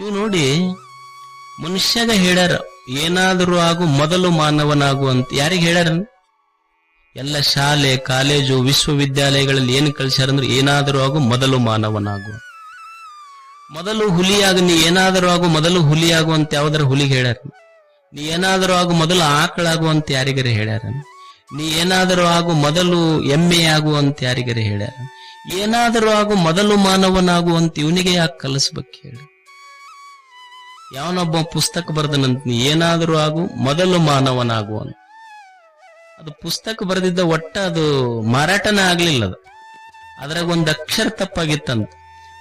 ನೀವು ನೋಡಿ, ಮನುಷ್ಯಗ ಹೇಳ್ಯಾರ, ಏನಾದರೂ ಆಗು ಮೊದಲು ಮಾನವನಾಗು ಅಂತ ಯಾರಿಗೆ ಹೇಳ್ಯಾರ? ಎಲ್ಲ ಶಾಲೆ, ಕಾಲೇಜು, ವಿಶ್ವವಿದ್ಯಾಲಯಗಳಲ್ಲಿ ಏನು ಕಳ್ಸ್ಯಾರ ಅಂದ್ರೆ ಏನಾದರೂ ಆಗು ಮೊದಲು ಮಾನವನಾಗು. ಮೊದಲು ಹುಲಿಯಾಗ, ನೀ ಏನಾದರೂ ಆಗು ಮೊದಲು ಹುಲಿಯಾಗು ಅಂತ ಯಾವ್ದಾರ ಹುಲಿಗೆ ಹೇಳ್ಯಾರ? ನೀ ಏನಾದರೂ ಆಗು ಮೊದಲು ಆಕಳಾಗು ಅಂತ ಯಾರಿಗರೆ ಹೇಳ್ಯಾರ? ನೀ ಏನಾದರೂ ಆಗು ಮೊದಲು ಎಮ್ಮೆಯಾಗು ಅಂತ ಯಾರಿಗರೆ ಹೇಳ್ಯಾರ? ಏನಾದರೂ ಆಗು ಮೊದಲು ಮಾನವನಾಗು ಅಂತ ಇವನಿಗೆ ಯಾಕೆ ಕಲಿಸ್ಬೇಕು ಹೇಳಿ ಯಾವನೊಬ್ಬ ಪುಸ್ತಕ ಬರೆದನಂತ ಏನಾದರೂ ಆಗು, ಮೊದಲು ಮಾನವನಾಗು ಅಂತ ಅದು ಪುಸ್ತಕ ಬರೆದಿದ್ದ ಒಟ್ಟ ಅದು ಮಾರಾಟನೇ ಆಗ್ಲಿಲ್ಲ ಅದು. ಅದ್ರಾಗ ಒಂದು ಅಕ್ಷರ ತಪ್ಪಾಗಿತ್ತಂತ.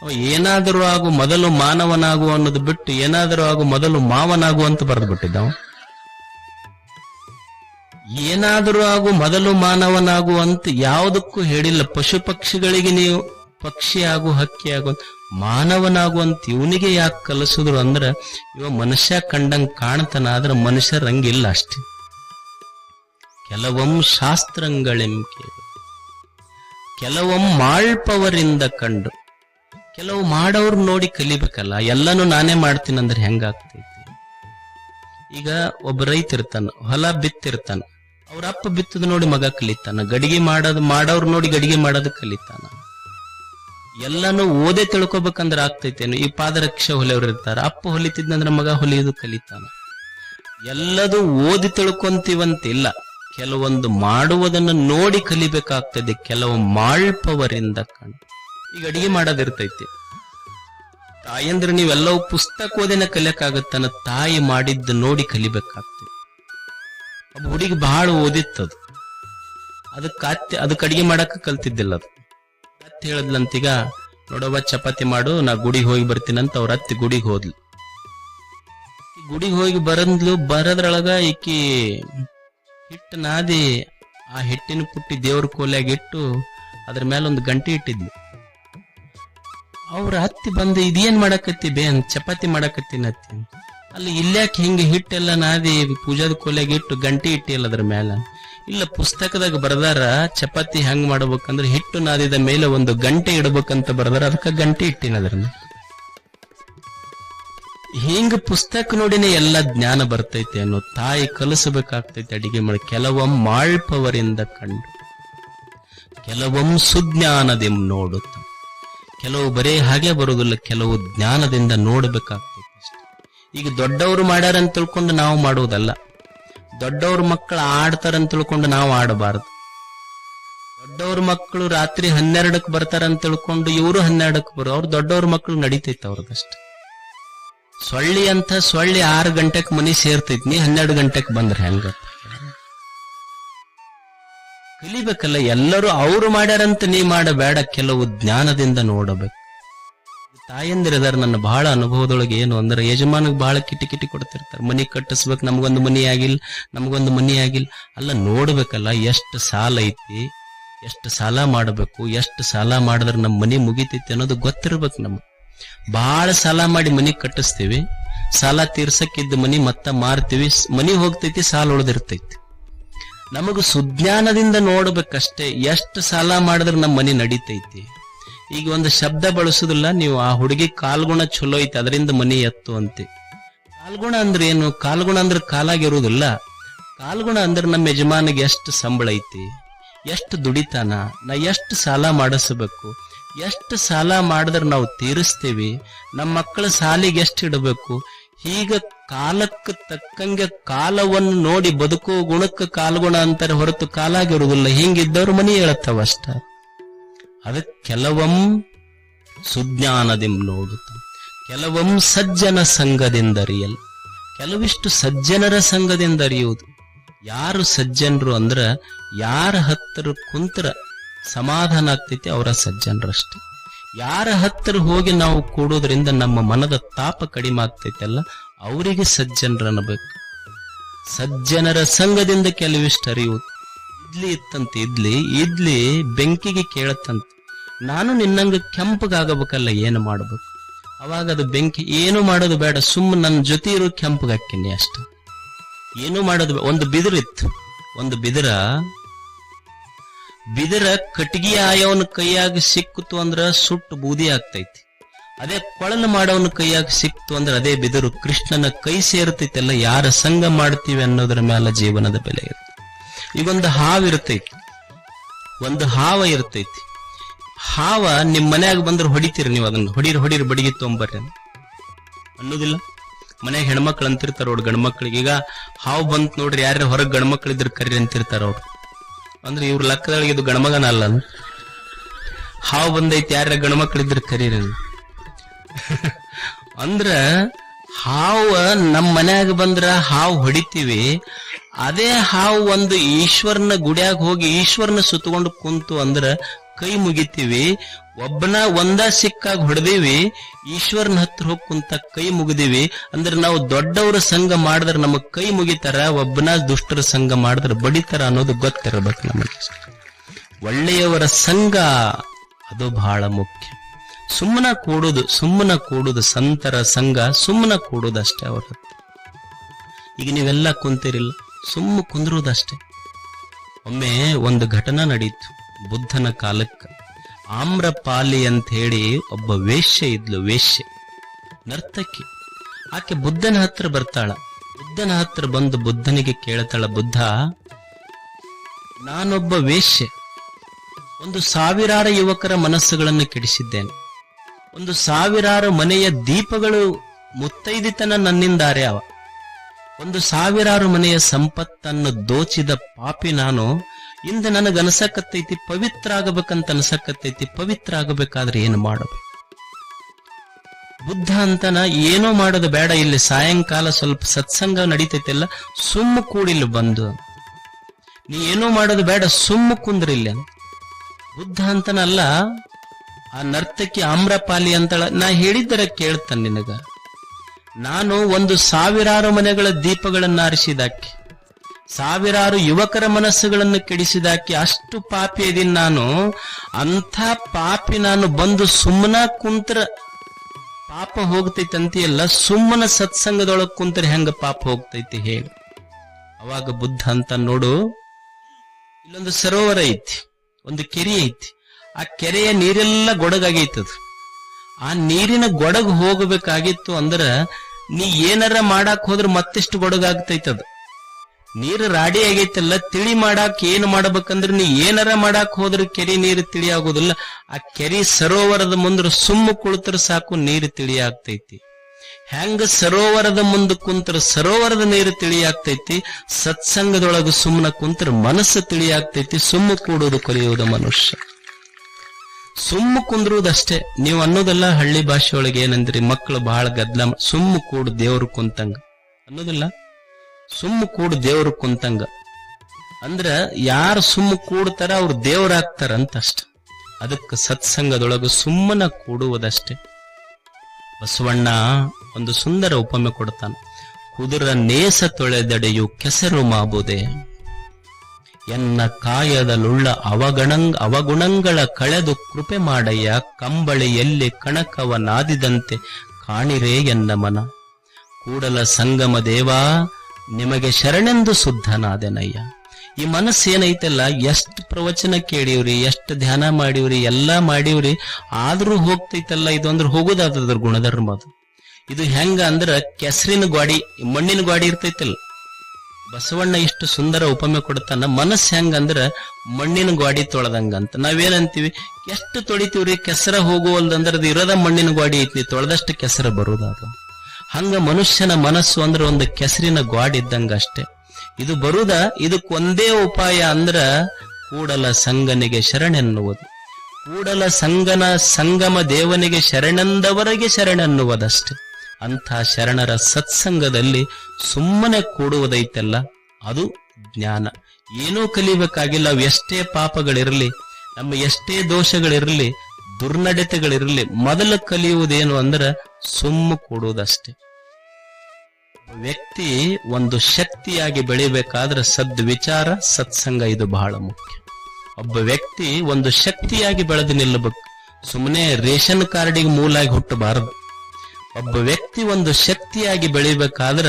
ಅವ ಏನಾದರೂ ಆಗು, ಮೊದಲು ಮಾನವನಾಗು ಅನ್ನೋದು ಬಿಟ್ಟು ಏನಾದರೂ ಆಗು, ಮೊದಲು ಮಾವನಾಗು ಅಂತ ಬರೆದು ಬಿಟ್ಟಿದ್ದ ಏನಾದರೂ ಆಗು, ಮೊದಲು ಮಾನವನಾಗು ಅಂತ ಯಾವುದಕ್ಕೂ ಹೇಳಿಲ್ಲ. ಪಶು ಪಕ್ಷಿಗಳಿಗೆ ನೀವು ಪಕ್ಷಿ ಆಗು ಹಕ್ಕಿ ಆಗು ಮಾನವನಾಗುವಂತ ಇವನಿಗೆ ಯಾಕೆ ಕಲಿಸಿದ್ರು ಅಂದ್ರ ಇವ ಮನುಷ್ಯ ಕಂಡಂಗ್ ಕಾಣ್ತಾನ ಆದ್ರ ಮನುಷ್ಯರಂಗಿಲ್ಲ ಅಷ್ಟೇ. ಕೆಲವೊಮ್ಮೆ ಶಾಸ್ತ್ರಗಳೆಂಬಿಕೆ ಕೇಳು. ಕೆಲವೊಮ್ಮೆ ಮಾಳ್ಪವರಿಂದ ಕಂಡು. ಕೆಲವು ಮಾಡೋರು ನೋಡಿ ಕಲಿಬೇಕಲ್ಲ, ಎಲ್ಲನೂ ನಾನೇ ಮಾಡ್ತೀನಿ ಅಂದ್ರೆ ಹೆಂಗಾಗ್ತೈತಿ? ಈಗ ಒಬ್ಬ ರೈತ ಇರ್ತಾನ, ಹೊಲ ಬಿತ್ತಿರ್ತಾನ, ಅವ್ರ ಅಪ್ಪ ಬಿತ್ತದ ನೋಡಿ ಮಗ ಕಲಿತಾನ, ಗಡಿಗೆ ಮಾಡೋದು, ಮಾಡೋರು ನೋಡಿ ಗಡಿಗೆ ಮಾಡೋದು ಕಲಿತಾನ. ಎಲ್ಲಾನು ಓದೇ ತಿಳ್ಕೊಬೇಕಂದ್ರ ಆಗ್ತೈತೇನು. ಈ ಪಾದರಕ್ಷ ಹೊಲಿಯವ್ರು ಇರ್ತಾರ. ಅಪ್ಪ ಹೊಲಿತಿದ್ನಂದ್ರ ಮಗ ಹೊಲಿಯೋದು ಕಲಿತಾನ. ಎಲ್ಲದೂ ಓದಿ ತಿಳ್ಕೊಂತೀವಂತಿಲ್ಲ. ಕೆಲವೊಂದು ಮಾಡುವುದನ್ನು ನೋಡಿ ಕಲಿಬೇಕಾಗ್ತದೆ. ಕೆಲವು ಮಾಳ್ಪವರಿಂದ ಕಂಡು ಈಗ ಅಡಿಗೆ ಮಾಡೋದಿರ್ತೈತಿ. ತಾಯಂದ್ರೆ ನೀವೆಲ್ಲವೂ ಪುಸ್ತಕ ಓದಿನ ಕಲಿಯಕ್ಕಾಗತ್ತನ. ತಾಯಿ ಮಾಡಿದ್ದು ನೋಡಿ ಕಲಿಬೇಕಾಗ್ತದೆ. ಒಬ್ಬ ಹುಡುಗಿ ಬಹಳ ಓದಿತ್ತದು. ಅದಕ್ಕೆ ಅದಕ್ಕೆ ಅಡಿಗೆ ಮಾಡಕ್ಕೆ ಕಲ್ತಿದ್ದಿಲ್ಲ ಅದು. ಅತ್ತೆ ಹೇಳದ್ಲಂತೀಗ ನೋಡವ್ವ ಚಪಾತಿ ಮಾಡು, ನಾ ಗುಡಿಗೆ ಹೋಗಿ ಬರ್ತೀನಂತ ಅವ್ರ ಅತ್ತಿ ಗುಡಿಗೆ ಹೋದ್ಲು. ಗುಡಿಗೆ ಹೋಗಿ ಬರಂದ್ಲು, ಬರದ್ರೊಳಗ ಈಕಿ ಹಿಟ್ಟು ನಾದಿ, ಆ ಹಿಟ್ಟಿನ ಪುಟ್ಟಿ ದೇವ್ರ ಕೋಲ್ಯಾಗ ಇಟ್ಟು ಅದ್ರ ಮೇಲೆ ಒಂದು ಗಂಟೆ ಇಟ್ಟಿದ್ಲು. ಅವ್ರ ಹತ್ತಿ ಬಂದು, ಇದೇನ್ ಮಾಡಕತ್ತಿ ಬೇ ಅಂತ ಚಪಾತಿ ಮಾಡಕತ್ತೀನಿ ಅತ್ತಿ ಅಂತ. ಅಲ್ಲಿ ಇಲ್ಯಾಕೆ ಹಿಂಗ ಹಿಟ್ಟೆಲ್ಲ ನಾದಿ ಪೂಜಾದ ಕೋಲ್ಯಾಗ ಇಟ್ಟು ಗಂಟೆ ಇಟ್ಟಿಲ್ಲ ಅದ್ರ ಮೇಲೆ ಇಲ್ಲ, ಪುಸ್ತಕದಾಗ ಬರ್ದಾರ, ಚಪಾತಿ ಹೆಂಗ್ ಮಾಡ್ಬೇಕಂದ್ರೆ ಹಿಟ್ಟು ನಾದಿದ ಮೇಲೆ ಒಂದು ಗಂಟೆ ಇಡಬೇಕಂತ ಬರ್ದಾರ, ಅದಕ್ಕ ಗಂಟೆ ಇಟ್ಟಿನ ಅದ್ರನ್ನ. ಹಿಂಗ ಪುಸ್ತಕ ನೋಡಿನೇ ಎಲ್ಲ ಜ್ಞಾನ ಬರ್ತೈತೆ ಅನ್ನೋ ತಾಯಿ ಕಲಿಸಬೇಕಾಗ್ತೈತೆ ಅಡಿಗೆ ಮಾಡಿ ಕೆಲವೊಮ್ಮೆ ಮಾಳ್ಪವರಿಂದ ಕಂಡು, ಕೆಲವೊಮ್ಮೆ ಸುಜ್ಞಾನದಿಂ ನೋಡುತ್ತ. ಕೆಲವು ಬರೇ ಹಾಗೆ ಬರುವುದಿಲ್ಲ ಕೆಲವು ಜ್ಞಾನದಿಂದ ನೋಡಬೇಕಾಗ್ತೈತೆ. ಈಗ ದೊಡ್ಡವರು ಮಾಡ್ಯಾರ ಅಂತ ತಿಳ್ಕೊಂಡು ನಾವು ಮಾಡುವುದಲ್ಲ. ದೊಡ್ಡವ್ರ ಮಕ್ಕಳು ಆಡ್ತಾರಂತ ತಿಳ್ಕೊಂಡು ನಾವು ಆಡಬಾರದು. ದೊಡ್ಡವ್ರ ಮಕ್ಕಳು ರಾತ್ರಿ ಹನ್ನೆರಡಕ್ಕೆ ಬರ್ತಾರಂತ ತಿಳ್ಕೊಂಡು ಇವರು ಹನ್ನೆರಡಕ್ಕೆ ಬರು, ಅವ್ರು ದೊಡ್ಡವ್ರ ಮಕ್ಕಳು ನಡೀತೈತೆ ಅವ್ರದಷ್ಟ ಸೊಳ್ಳಿ ಅಂತ ಸೊಳ್ಳಿ ಆರು ಗಂಟೆಗೆ ಮನಿ ಸೇರ್ತೈತಿ, ನೀ ಹನ್ನೆರಡು ಗಂಟೆಗೆ ಬಂದ್ರೆ ಹೆಂಗ ಕಲಿಬೇಕಲ್ಲ, ಎಲ್ಲರೂ ಅವ್ರು ಮಾಡ್ಯಾರಂತ ನೀ ಮಾಡಬೇಡ ಕೆಲವು ಜ್ಞಾನದಿಂದ ನೋಡಬೇಕು. ತಾಯಂದಿರದಾರ, ನನ್ನ ಬಹಳ ಅನುಭವದೊಳಗೆ ಏನು ಅಂದ್ರೆ ಯಜಮಾನಗ್ ಬಹಳ ಕಿಟಿ ಕಿಟಿ ಕೊಡ್ತಿರ್ತಾರೆ. ಮನಿ ಕಟ್ಟಿಸ್ಬೇಕು, ನಮಗೊಂದು ಮನಿ ಆಗಿಲ್ಲ, ನಮಗೊಂದು ಮನಿ ಆಗಿಲ್ಲ. ಅಲ್ಲ, ನೋಡ್ಬೇಕಲ್ಲ, ಎಷ್ಟು ಸಾಲ ಐತಿ, ಎಷ್ಟು ಸಾಲ ಮಾಡಬೇಕು, ಎಷ್ಟು ಸಾಲ ಮಾಡಿದ್ರೆ ನಮ್ಮ ಮನಿ ಮುಗಿತೈತಿ ಅನ್ನೋದು ಗೊತ್ತಿರ್ಬೇಕು ನಮ್ಗೆ. ಬಹಳ ಸಾಲ ಮಾಡಿ ಮನಿ ಕಟ್ಟಿಸ್ತೀವಿ, ಸಾಲ ತೀರ್ಸಕ್ಕಿದ್ದ ಮನಿ ಮತ್ತ ಮಾರ್ತೀವಿ ಮನಿ ಹೋಗ್ತೈತಿ, ಸಾಲ ಉಳ್ದಿರ್ತೈತಿ. ನಮಗ ಸುಜ್ಞಾನದಿಂದ ನೋಡ್ಬೇಕಷ್ಟೇ, ಎಷ್ಟು ಸಾಲ ಮಾಡಿದ್ರೆ ನಮ್ಮ ಮನಿ ನಡೀತೈತಿ. ಈಗ ಒಂದು ಶಬ್ದ ಬಳಸುದಿಲ್ಲ, ನೀವು ಆ ಹುಡುಗಿ ಕಾಲ್ಗುಣ ಚಲೋ ಐತೆ, ಅದರಿಂದ ಮನಿ ಎತ್ತು ಅಂತೆ. ಕಾಲ್ಗುಣ ಅಂದ್ರೆ ಏನು? ಕಾಲ್ಗುಣ ಅಂದ್ರೆ ಕಾಲಾಗಿರುವುದಿಲ್ಲ ಕಾಲ್ಗುಣ ಅಂದ್ರೆ ನಮ್ಮ ಯಜಮಾನಿಗೆ ಎಷ್ಟು ಸಂಬಳ ಐತಿ, ಎಷ್ಟು ದುಡಿತಾನ, ನಾ ಎಷ್ಟು ಸಾಲ ಮಾಡಿಸಬೇಕು, ಎಷ್ಟು ಸಾಲ ಮಾಡಿದ್ರೆ ನಾವು ತೀರಿಸ್ತೀವಿ, ನಮ್ಮ ಮಕ್ಕಳ ಸಾಲಿಗೆ ಎಷ್ಟು ಇಡಬೇಕು, ಹೀಗ ಕಾಲಕ್ಕೆ ತಕ್ಕಂಗೆ ಕಾಲವನ್ನು ನೋಡಿ ಬದುಕು ಗುಣಕ್ಕೆ ಕಾಲ್ಗುಣ ಅಂತಾರೆ ಹೊರತು ಕಾಲಾಗಿರುವುದಿಲ್ಲ ಹಿಂಗಿದ್ದವ್ರು ಮನಿ ಹೇಳತ್ತವ ಅಷ್ಟ. ಅದಕ್ಕೆ ಕೆಲವಂ ಸುಜ್ಞಾನದಿಂದ ನೋಡುತ್ತ. ಕೆಲವಂ ಸಜ್ಜನ ಸಂಘದಿಂದ ಅರಿಯಲ್ ಕೆಲವಿಷ್ಟು ಸಜ್ಜನರ ಸಂಘದಿಂದ ಅರಿಯುವುದು. ಯಾರು ಸಜ್ಜನರು ಅಂದ್ರ ಯಾರ ಹತ್ತರು ಕುಂತರ ಸಮಾಧಾನ ಆಗ್ತೈತಿ ಅವರ ಸಜ್ಜನರಷ್ಟೇ. ಯಾರ ಹತ್ತಿರ ಹೋಗಿ ನಾವು ಕೂಡೋದ್ರಿಂದ ನಮ್ಮ ಮನದ ತಾಪ ಕಡಿಮೆ ಆಗ್ತೈತಲ್ಲ ಅವರಿಗೆ ಸಜ್ಜನರನ್ನಬೇಕು ಸಜ್ಜನರ ಸಂಘದಿಂದ ಕೆಲವಿಷ್ಟು ಅರಿಯುವುದು. ಇಡ್ಲಿ ಇತ್ತಂತ, ಇದ್ಲಿ. ಇದ್ಲಿ ಬೆಂಕಿಗೆ ಕೇಳತ್ತಂತ. ನಾನು ನಿನ್ನಂಗ ಕೆಂಪಗಾಗಬೇಕಲ್ಲ, ಏನು ಮಾಡಬೇಕು? ಅವಾಗ ಅದು ಬೆಂಕಿ, ಏನು ಮಾಡೋದು ಬೇಡ, ಸುಮ್ಮ ನನ್ನ ಜೊತೆ ಇರೋ ಕೆಂಪಗಾಕಿನಿ ಅಷ್ಟ. ಏನು ಮಾಡೋದು ಒಂದು ಬಿದಿರಿತ್ತು ಒಂದು ಬಿದಿರ ಬಿದಿರ ಕಟ್ಗಿ ಆಯವನ ಕೈಯಾಗ ಸಿಕ್ಕಿತು ಅಂದ್ರ ಸುಟ್ಟು ಬೂದಿ ಆಗ್ತೈತಿ. ಅದೇ ಕೊಳಲು ಮಾಡೋವನ ಕೈಯಾಗ ಸಿಕ್ತು ಅಂದ್ರೆ ಅದೇ ಬಿದಿರು ಕೃಷ್ಣನ ಕೈ ಸೇರ್ತೈತೆಲ್ಲ, ಯಾರ ಸಂಘ ಮಾಡ್ತೀವಿ ಅನ್ನೋದ್ರ ಮೇಲೆ ಜೀವನದ ಬೆಲೆ ಇರುತ್ತೆ. ಈಗೊಂದು ಹಾವು ಇರ್ತೈತಿ. ಒಂದು ಹಾವ ಇರ್ತೈತಿ. ಹಾವ ನಿಮ್ಮ ಮನ್ಯಾಗ ಬಂದ್ರೆ ಹೊಡಿತೀರಿ ನೀವು ಅದನ್ನ. ಹೊಡೀರ್ ಹೊಡೀರ್, ಬಡಿಗೆ ತೊಗೊಂಬರ್ರಿ ಅಂತ. ಅನ್ನೋದಿಲ್ಲ. ಮನ್ಯಾಗ ಹೆಣ್ಮಕ್ಳು ಅಂತಿರ್ತಾರ ಅವ್ರು ಗಂಡ್ಮಕ್ಳಿಗೆ ಈಗ ಹಾವು ಬಂತು ನೋಡ್ರಿ, ಯಾರ್ಯಾರ ಗಂಡ್ಮಕ್ಳು ಇದ್ರ ಕರಿ ಅಂತಿರ್ತಾರ ಅವ್ರು. ಅಂದ್ರೆ ಇವ್ರ ಲೆಕ್ಕದೊಳಗೆ ಇದು ಗಣಮಗನ ಅಲ್ಲ. ಹಾವು ಬಂದೈತಿ, ಯಾರ್ಯಾರ ಗಂಡ್ಮಕ್ಳಿದ್ರ ಕರೀರಿ ಅಂತ. ಅಂದ್ರ ಹಾವು ನಮ್ಮ ಮನ್ಯಾಗ ಬಂದ್ರ ಹಾವು ಹೊಡಿತೀವಿ. ಅದೇ ಹಾವು ಒಂದು ಈಶ್ವರನ ಗುಡಿಯಾಗ ಹೋಗಿ ಈಶ್ವರನ ಸುತ್ತಕೊಂಡು ಕುಂತು ಅಂದ್ರ ಕೈ ಮುಗಿತೀವಿ. ಒಬ್ಬನ ಒಂದ ಸಿಕ್ಕಾಗ ಹೊಡೆದೀವಿ. ಈಶ್ವರನ ಹತ್ರ ಹೋಗಿ ಕುಂತ ಕೈ ಮುಗಿದೀವಿ. ಅಂದ್ರೆ ನಾವು ದೊಡ್ಡವರ ಸಂಘ ಮಾಡಿದ್ರೆ ನಮಗ್ ಕೈ ಮುಗಿತಾರ, ಒಬ್ಬನ ದುಷ್ಟರ ಸಂಘ ಮಾಡಿದ್ರೆ ಬಡಿತಾರ ಅನ್ನೋದು ಗೊತ್ತಿರಬೇಕು ನಮಗೆ. ಒಳ್ಳೆಯವರ ಸಂಘ ಅದು ಬಹಳ ಮುಖ್ಯ. ಸುಮ್ಮನ ಕೂಡುದು ಸುಮ್ಮನ ಕೂಡುದು ಸಂತರ ಸಂಘ, ಸುಮ್ಮನ ಕೂಡುದಷ್ಟೇ ಅವ್ರ ಹತ್ರ. ಈಗ ನೀವೆಲ್ಲ ಕುಂತಿರಿಲ್ಲ. ಸುಮ್ಮ ಕುಂದಿರೋದಷ್ಟೇ. ಒಮ್ಮೆ ಒಂದು ಘಟನಾ ನಡೀತು. ಬುದ್ಧನ ಕಾಲಕ್ಕ. ಆಮ್ರಪಾಲಿ ಅಂತ ಹೇಳಿ ಒಬ್ಬ ವೇಶ್ಯ ಇದ್ಲು, ವೇಶ್ಯ. ನರ್ತಕಿ. ಆಕೆ ಬುದ್ಧನ ಹತ್ರ ಬರ್ತಾಳ. ಬುದ್ಧನ ಹತ್ರ ಬಂದು ಬುದ್ಧನಿಗೆ ಕೇಳ್ತಾಳ, ಬುದ್ಧ, ನಾನೊಬ್ಬ ವೇಶ್ಯೆ. ಒಂದು ಸಾವಿರಾರು ಯುವಕರ ಮನಸ್ಸುಗಳನ್ನು ಕೆಡಿಸಿದ್ದೇನೆ. ಒಂದು ಸಾವಿರಾರು ಮನೆಯ ದೀಪಗಳು ಮುತ್ತೈದಿತನ ನನ್ನಿಂದಾರೆ ಅವ ಒಂದು ಸಾವಿರಾರು ಮನೆಯ ಸಂಪತ್ತನ್ನು ದೋಚಿದ ಪಾಪಿ ನಾನು, ಇಂದು ನನಗನಸಕತ್ತೈತಿ ಪವಿತ್ರ ಆಗಬೇಕಂತ ಅನ್ಸಕತ್ತೈತಿ ಪವಿತ್ರ ಆಗಬೇಕಾದ್ರೆ ಏನು ಮಾಡಬೇಕು ಬುದ್ಧ ಅಂತನ ಏನೋ ಮಾಡೋದು ಬೇಡ, ಇಲ್ಲಿ ಸಾಯಂಕಾಲ ಸ್ವಲ್ಪ ಸತ್ಸಂಗ ನಡೀತೈತೆಲ್ಲ, ಸುಮ್ಮ ಕೂಡಿಲ್ಲ ಬಂದು. ನೀ ಏನೋ ಮಾಡೋದು ಬೇಡ, ಸುಮ್ಮ ಕುಂದ್ರಿಲ್ಲ ಬುದ್ಧ ಅಂತನಲ್ಲ, ಆ ನರ್ತಕಿ ಆಮ್ರಪಾಲಿ ಅಂತಳ, ನಾ ಹೇಳಿದ್ದರ ಕೇಳ್ತಾನೆ ನಿನಗ. ನಾನು ಒಂದು ಸಾವಿರಾರು ಮನೆಗಳ ದೀಪಗಳನ್ನು ಆರಿಸಿದಾಕೆ ಸಾವಿರಾರು ಯುವಕರ ಮನಸ್ಸುಗಳನ್ನು ಕೆಡಿಸಿದಾಕೆ ಅಷ್ಟು ಪಾಪಿ ಇದೀನಿ ನಾನು. ಅಂಥ ಪಾಪಿ ನಾನು ಬಂದು ಸುಮ್ಮನ ಕುಂತ್ರ ಪಾಪ ಹೋಗ್ತೈತಿ ಅಂತೀಯಲ್ಲ, ಸುಮ್ಮನ ಸತ್ಸಂಗದೊಳಗೆ ಕುಂತ್ರೆ ಹೆಂಗ ಪಾಪ ಹೋಗ್ತೈತಿ ಹೇಳಿ. ಅವಾಗ ಬುದ್ಧ ಅಂತ ನೋಡು. ಇಲ್ಲೊಂದು ಸರೋವರ ಐತಿ, ಒಂದು ಕೆರೆ ಐತಿ. ಆ ಕೆರೆಯ ನೀರೆಲ್ಲ ಗೊಡಗಾಗೈತದ. ಆ ನೀರಿನ ಗೊಡಗ್ ಹೋಗಬೇಕಾಗಿತ್ತು ಅಂದ್ರ ನೀ ಏನಾರ ಮಾಡಾಕ್ ಹೋದ್ರ ಮತ್ತಿಷ್ಟು ಗೊಡಗಾಗ್ತೈತದ ನೀರು ರಾಡಿ ಆಗೈತಲ್ಲ, ತಿಳಿ ಮಾಡಾಕ್ ಏನ್ ಮಾಡ್ಬೇಕಂದ್ರ ನೀ ಏನಾರ ಮಾಡಾಕ್ ಹೋದ್ರ ಕೆರೆ ನೀರು ತಿಳಿ ಆಗೋದಿಲ್ಲ. ಆ ಕೆರೆ ಸರೋವರದ ಮುಂದ್ರ ಸುಮ್ಮ ಕುಳಿತರ ಸಾಕು ನೀರು ತಿಳಿ ಆಗ್ತೈತಿ. ಹೆಂಗ ಸರೋವರದ ಮುಂದೆ ಕುಂತರ ಸರೋವರದ ನೀರು ತಿಳಿಯಾಗ್ತೈತಿ ಸತ್ಸಂಗದೊಳಗ ಸುಮ್ಮನ ಕುಂತರ ಮನಸ್ಸು ತಿಳಿಯಾಗ್ತೈತಿ ಸುಮ್ಮ ಕೂಡುವುದು ಕಲಿಯುವುದು ಮನುಷ್ಯ. ಸುಮ್ಮ ಕುಂದ್ರುವುದಷ್ಟೇ. ನೀವು ಅನ್ನೋದೆಲ್ಲ ಹಳ್ಳಿ ಭಾಷೆ ಏನಂದ್ರಿ? ಮಕ್ಕಳು ಬಹಳ ಗದ್ಲ ಸುಮ್ಮ ಕೂಡು ದೇವ್ರು ಕುಂತಂಗ. ಅನ್ನೋದಿಲ್ಲ ಸುಮ್ಮ ಕೂಡು ದೇವ್ರು ಕುಂತಂಗ. ಅಂದ್ರ ಯಾರು ಸುಮ್ಮ ಕೂಡ್ತಾರ ಅವ್ರು ದೇವ್ರಾಗ್ತಾರ ಅಂತ ಅಷ್ಟ ಅದಕ್ಕೆ ಸತ್ಸಂಗದೊಳಗ ಸುಮ್ಮನ ಕೂಡುವುದಷ್ಟೇ. ಬಸವಣ್ಣ ಒಂದು ಸುಂದರ ಉಪಮೆ ಕೊಡ್ತಾನ. ಕುದುರ ನೇಸ ತೊಳೆದಡೆಯು ಕೆಸರು ಮಾಬುದೆ. ಎನ್ನ ಕಾಯದಲುಳ್ಳ ಅವಗಣಂಗ್ ಅವಗುಣಗಳ ಕಳೆದು ಕೃಪೆ ಮಾಡಯ್ಯ ಕಂಬಳಿಯಲ್ಲಿ ಕಣಕವನಾದಿದಂತೆ ಕಾಣಿರೇ ಎನ್ನ ಮನ. ಕೂಡಲ ಸಂಗಮ ದೇವಾ, ನಿಮಗೆ ಶರಣೆಂದು ಶುದ್ಧನಾದೆನಯ್ಯ. ಈ ಮನಸ್ಸು ಏನೈತಲ್ಲ ಎಷ್ಟು ಪ್ರವಚನ ಕೇಳಿವ್ರಿ, ಎಷ್ಟು ಧ್ಯಾನ ಮಾಡಿವ್ರಿ, ಎಲ್ಲ ಮಾಡಿವ್ರಿ, ಆದ್ರೂ ಹೋಗ್ತೈತಲ್ಲ ಇದು ಅಂದ್ರೆ ಹೋಗೋದಾದ್ರ ಗುಣಧರ್ಮ ಅದು. ಇದು ಹೆಂಗ ಅಂದ್ರ ಕೆಸರಿನ ಗ್ವಾಡಿ ಮಣ್ಣಿನ ಗ್ವಾಡಿ ಇರ್ತೈತಲ್ಲ. ಬಸವಣ್ಣ ಇಷ್ಟು ಸುಂದರ ಉಪಮೆ ಕೊಡ್ತಾನ ಮನಸ್ಸು ಹೆಂಗಂದ್ರ ಮಣ್ಣಿನ ಗಾಡಿ ತೊಳೆದಂಗ ಅಂತ ನಾವೇನಂತೀವಿ? ಎಷ್ಟು ತೊಳಿತೀವ್ರಿ ಕೆಸರ ಹೋಗುವಲ್ದಂದ್ರ ಅದು ಇರದ ಮಣ್ಣಿನ ಗಾಡಿ ಐತಿ ತೊಳೆದಷ್ಟು ಕೆಸರ ಬರುದಾದ ಹಂಗ ಮನುಷ್ಯನ ಮನಸ್ಸು ಅಂದ್ರೆ ಒಂದು ಕೆಸರಿನ ಗಾಡಿ ಇದ್ದಂಗ ಅಷ್ಟೇ. ಇದು ಬರುದ ಇದಕ್ಕೊಂದೇ ಉಪಾಯ ಅಂದ್ರ ಕೂಡಲ ಸಂಗನಿಗೆ ಶರಣೆನ್ನುವುದು. ಕೂಡಲ ಸಂಗನ, ಸಂಗಮ ದೇವನಿಗೆ ಶರಣೆಂದವರೆಗೆ ಶರಣೆನ್ನುವುದಷ್ಟೇ. ಅಂಥ ಶರಣರ ಸತ್ಸಂಗದಲ್ಲಿ ಸುಮ್ಮನೆ ಕೂಡುವುದೈತಲ್ಲ, ಅದು ಜ್ಞಾನ. ಏನೂ ಕಲಿಬೇಕಾಗಿಲ್ಲ ಎಷ್ಟೇ ಪಾಪಗಳಿರಲಿ, ನಮ್ಮ ಎಷ್ಟೇ ದೋಷಗಳಿರಲಿ, ದುರ್ನಡತೆಗಳಿರಲಿ, ಮೊದಲು ಕಲಿಯುವುದೇನು ಅಂದ್ರೆ ಸುಮ್ಮ ಕೂಡುವುದಷ್ಟೇ. ವ್ಯಕ್ತಿ ಒಂದು ಶಕ್ತಿಯಾಗಿ ಬೆಳಿಬೇಕಾದ್ರೆ ಸದ್ವಿಚಾರ, ಸತ್ಸಂಗ ಇದು ಬಹಳ ಮುಖ್ಯ. ಒಬ್ಬ ವ್ಯಕ್ತಿ ಒಂದು ಶಕ್ತಿಯಾಗಿ ಬೆಳೆದು ನಿಲ್ಲಬೇಕು, ಸುಮ್ಮನೆ ರೇಷನ್ ಕಾರ್ಡಿಗೆ ಮೂಲಾಗಿ ಹುಟ್ಟಬಾರದು. ಒಬ್ಬ ವ್ಯಕ್ತಿ ಒಂದು ಶಕ್ತಿಯಾಗಿ ಬೆಳಿಬೇಕಾದ್ರ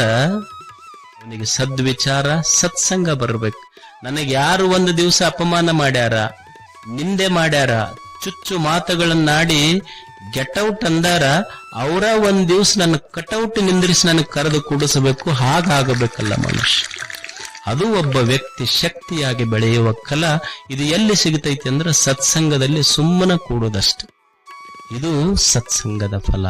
ಅವನಿಗೆ ಸದ್ವಿಚಾರ, ಸತ್ಸಂಗ ಬರ್ಬೇಕು. ನನಗೆ ಯಾರು ಒಂದು ದಿವಸ ಅಪಮಾನ ಮಾಡ್ಯಾರ, ನಿಂದೆ ಮಾಡ್ಯಾರ, ಚುಚ್ಚು ಮಾತುಗಳನ್ನಾಡಿ ಗೆಟೌಟ್ ಅಂದಾರ, ಅವರ ಒಂದ್ ದಿವ್ಸ ನನ್ನ ಕಟೌಟ್ ನಿಂದ್ರಿಸಿ ನನಗೆ ಕರೆದು ಕೂಡಿಸಬೇಕು, ಹಾಗಾಗಬೇಕಲ್ಲ ಮನುಷ್ಯ. ಅದು ಒಬ್ಬ ವ್ಯಕ್ತಿ ಶಕ್ತಿಯಾಗಿ ಬೆಳೆಯುವ ಕಲ, ಇದು ಎಲ್ಲಿ ಸಿಗತೈತಿ ಅಂದ್ರೆ ಸತ್ಸಂಗದಲ್ಲಿ ಸುಮ್ಮನೆ ಕೂಡೋದಷ್ಟು. ಇದು ಸತ್ಸಂಗದ ಫಲ.